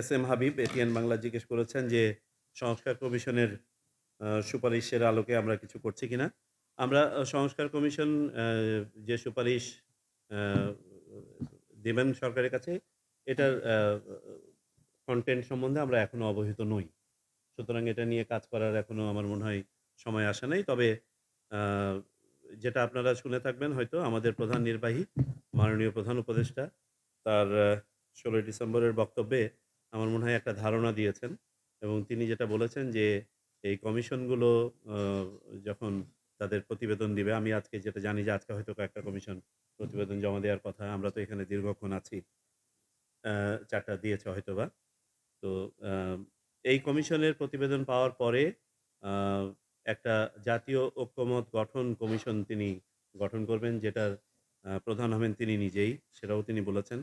S M Habib ATN Bangla জিজ্ঞেস করেছেন যে সংস্কার কমিশনের সুপারিশের আলোকে আমরা কিছু করছি কিনা। আমরা সংস্কার কমিশন যে সুপারিশ দেবেন সরকারের কাছে, এটার কন্টেন্ট সম্বন্ধে আমরা এখনও অবহিত নই। সুতরাং এটা নিয়ে কাজ করার এখনও আমার মনে হয় সময় আসে নাই। তবে যেটা আপনারা শুনে থাকবেন হয়তো, আমাদের প্রধান নির্বাহী, মাননীয় প্রধান উপদেষ্টা, তার ষোলোই ডিসেম্বরের বক্তব্যে আমার মনে হয় একটা ধারণা দিয়েছেন এবং তিনি যেটা বলেছেন যে এই কমিশনগুলো যখন তাদের প্রতিবেদন দিবে, আমি আজকে যেটা জানি যে আজকে হয়তো কয়েকটা কমিশন প্রতিবেদন জমা দেওয়ার কথা, আমরা তো এখানে দীর্ঘক্ষণ আছি চারটা দিয়েছে হয়তোবা। তো এই কমিশনের প্রতিবেদন পাওয়ার পরে একটা জাতীয় ঐক্যমত গঠন কমিশন তিনি গঠন করবেন, যেটার প্রধান হবেন তিনি নিজেই, সেটাও তিনি বলেছেন।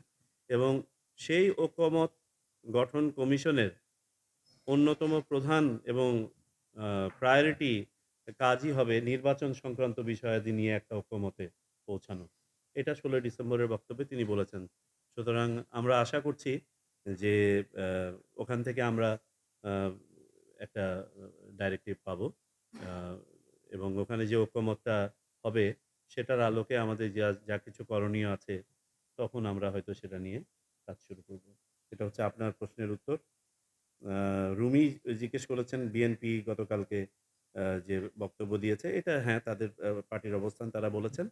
এবং সেই ঐক্যমত গঠন কমিশনের অন্যতম প্রধান এবং প্রায়োরিটি কাজই হবে নির্বাচন সংক্রান্ত বিষয়াদি নিয়ে একটা ঐক্যমতে পৌঁছানো। এটা ষোলোই ডিসেম্বরের বক্তব্যে তিনি বলেছেন। সুতরাং আমরা আশা করছি যে ওখান থেকে আমরা একটা ডাইরেক্টিভ পাবো। এবং ওখানে যে ঐক্যমতটা হবে সেটার আলোকে আমাদের যা যা কিছু করণীয় আছে তখন আমরা হয়তো সেটা নিয়ে কাজ শুরু করব। এটা হচ্ছে আপনার প্রশ্নের উত্তর। রুমি জিজ্ঞেস করেছেন, বিএনপি গতকালকে যে বক্তব্য দিয়েছে, এটা হ্যাঁ তাদের পার্টির অবস্থান তারা বলেছেন।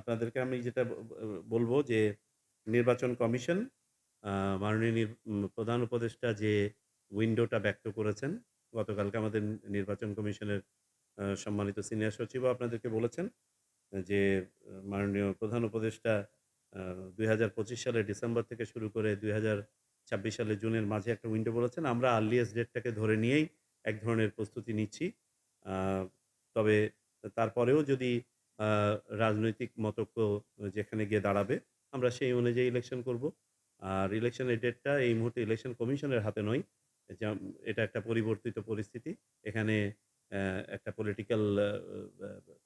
আপনাদেরকে আমি যেটা বলব যে নির্বাচন কমিশন মাননীয় প্রধান উপদেষ্টা যে উইন্ডোটা ব্যক্ত করেছেন, গতকালকে আমাদের নির্বাচন কমিশনের সম্মানিত সিনিয়র সচিবও আপনাদেরকে বলেছেন যে, মাননীয় প্রধান উপদেষ্টা দুই হাজার পঁচিশ সালের ডিসেম্বর থেকে শুরু করে দুই ছাব্বিশ সালের জুনের মাঝে একটা উইন্ডো বলেছেন, আমরা আর্লিয়েস্ট ডেটটাকে ধরে নিয়েই এক ধরনের প্রস্তুতি নিচ্ছি। তবে তারপরেও যদি রাজনৈতিক মতক্য যেখানে গিয়ে দাঁড়াবে, আমরা সেই অনুযায়ী ইলেকশন করব। আর ইলেকশনের ডেটটা এই মুহূর্তে ইলেকশন কমিশনের হাতে নয় এটা একটা পরিবর্তিত পরিস্থিতি। এখানে একটা পলিটিক্যাল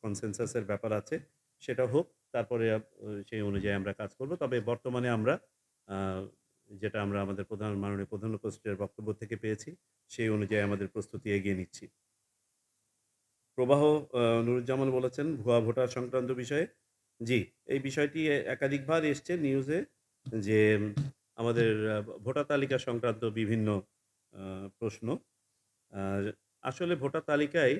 কনসেনসাসের ব্যাপার আছে, সেটা হোক। তারপরে সেই অনুযায়ী আমরা কাজ করব। তবে বর্তমানে আমরা যেটা আমরা আমাদের প্রধান, মাননীয় প্রধান উপদেষ্টার বক্তব্য থেকে পেয়েছি, সেই অনুযায়ী আমাদের প্রস্তুতি এগিয়ে নিচ্ছি। প্রবাহ নুরুজ্জামান বলেছেন ভুয়া ভোটার সংক্রান্ত বিষয়ে। জি, এই বিষয়টি একাধিকবার এসছে নিউজে যে, আমাদের ভোটার তালিকা সংক্রান্ত বিভিন্ন প্রশ্ন। আসলে ভোটার তালিকায়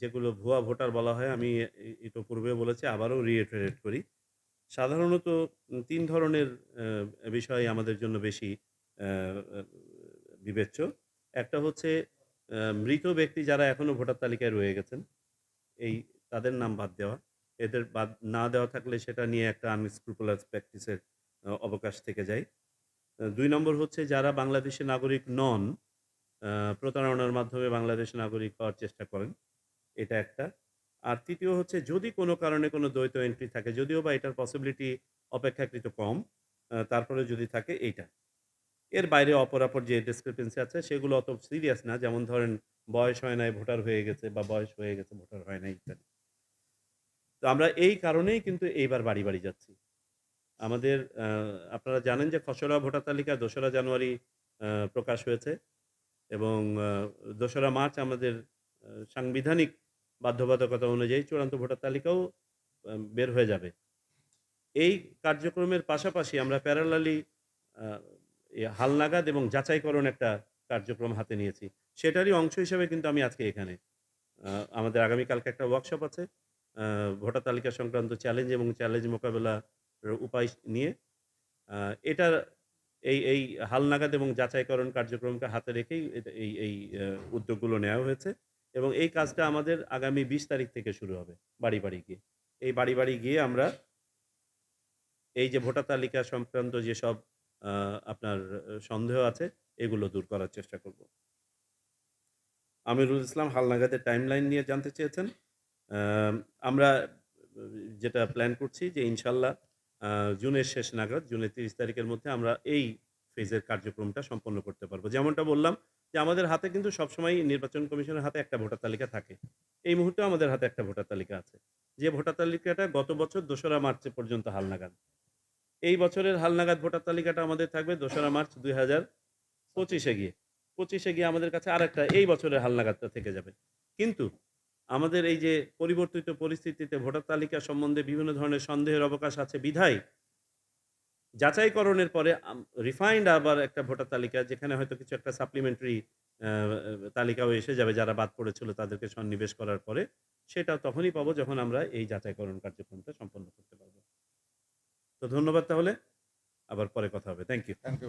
যেগুলো ভুয়া ভোটার বলা হয়, আমি এ- ইতোপূর্বে বলেছি, আবারও রিএটারেট করি। সাধারণত তিন ধরনের বিষয় আমাদের জন্য বেশি বিবেচ্য। একটা হচ্ছে মৃত ব্যক্তি যারা এখনও ভোটার তালিকায় রয়ে গেছেন, এই তাদের নাম বাদ দেওয়া। এদের বাদ না দেওয়া থাকলে সেটা নিয়ে একটা আনস্ক্রুপুলাস প্র্যাকটিসের অবকাশ থেকে যায়। দুই নম্বর হচ্ছে, যারা বাংলাদেশের নাগরিক নন প্রতারণার মাধ্যমে বাংলাদেশ নাগরিক হওয়ার চেষ্টা করেন। এটা একটা। আর তৃতীয় হচ্ছে, যদি কোনো কারণে কোনো দ্বৈত এন্ট্রি থাকে, যদিও বা এটার পসিবিলিটি অপেক্ষাকৃত কম তারপরে যদি থাকে, এইটা। এর বাইরে অপরাপর যে ডিসক্রিপেন্সি আছে, সেগুলো অত সিরিয়াস না। যেমন ধরেন, বয়স হয় নাই, ভোটার হয়ে গেছে, বা বয়স হয়ে গেছে, ভোটার হয় নাই, ইত্যাদি। তো আমরা এই কারণেই কিন্তু এইবার বাড়ি বাড়ি যাচ্ছি। আমাদের আপনারা জানেন যে খসড়া ভোটার তালিকা দোসরা জানুয়ারি প্রকাশ হয়েছে। এবং দোসরা মার্চ আমাদের সাংবিধানিক বাধ্যবাধকতা অনুযায়ী চূড়ান্ত ভোটার তালিকাও বের হয়ে যাবে। এই কার্যক্রমের পাশাপাশি আমরা প্যারালালি হালনাগাদ এবং যাচাইকরণ একটা কার্যক্রম হাতে নিয়েছি। সেটারই অংশ হিসেবে কিন্তু আমি আজকে এখানে। আমাদের আগামীকালকে একটা ওয়ার্কশপ আছে ভোটার তালিকা সংক্রান্ত চ্যালেঞ্জ এবং চ্যালেঞ্জ মোকাবেলার উপায় নিয়ে। এটার এই এই হালনাগাদ এবং যাচাইকরণ কার্যক্রমকে হাতে রেখেই এই এই উদ্যোগগুলো নেওয়া হয়েছে এবং এই কাজটা আমাদের আগামী বিশ তারিখ থেকে শুরু হবে বাড়ি বাড়ি গিয়ে। এই বাড়ি বাড়ি গিয়ে আমরা এই যে ভোটার তালিকা সংক্রান্ত যেসব আপনার সন্দেহ আছে এগুলো দূর করার চেষ্টা করব। আমিরুল ইসলাম হালনাগাদের টাইমলাইন নিয়ে জানতে চেয়েছেন। আমরা যেটা প্ল্যান করছি যে ইনশাল্লাহ জুনের শেষ নাগাদ, জুনের তিরিশ তারিখের মধ্যে আমরা এই ফেজের কার্যক্রমটা সম্পন্ন করতে পারব। যেমনটা বললাম যে আমাদের হাতে কিন্তু সবসময় নির্বাচন কমিশনের হাতে একটা ভোটার তালিকা থাকে। এই মুহূর্তে আমাদের হাতে একটা ভোটার তালিকা আছে। যে ভোটার তালিকাটা গত বছর দোসরা মার্চ পর্যন্ত হালনাগাদ। এই বছরের হালনাগাদ ভোটার তালিকাটা আমাদের থাকবে দোসরা মার্চ দুই হাজার পঁচিশে গিয়ে। পঁচিশে গিয়ে আমাদের কাছে আরেকটা এই বছরের হালনাগাদটা থেকে যাবে। কিন্তু আমাদের এই যে পরিবর্তিত পরিস্থিতিতে ভোটার তালিকা সম্বন্ধে বিভিন্ন ধরনের সন্দেহের অবকাশ আছে, বিধায় যাচাইকরণের পরে রিফাইন্ড আবার একটা ভোটার তালিকা, যেখানে হয়তো কিছু একটা সাপ্লিমেন্টারি তালিকাও এসে যাবে যারা বাদ পড়েছিল তাদেরকে সন্নিবেশ করার পরে, সেটা তখনই পাবো যখন আমরা এই যাচাইকরণ কার্যক্রমটা সম্পন্ন করতে পারব। তো ধন্যবাদ তাহলে, আবার পরে কথা হবে। Thank you thank you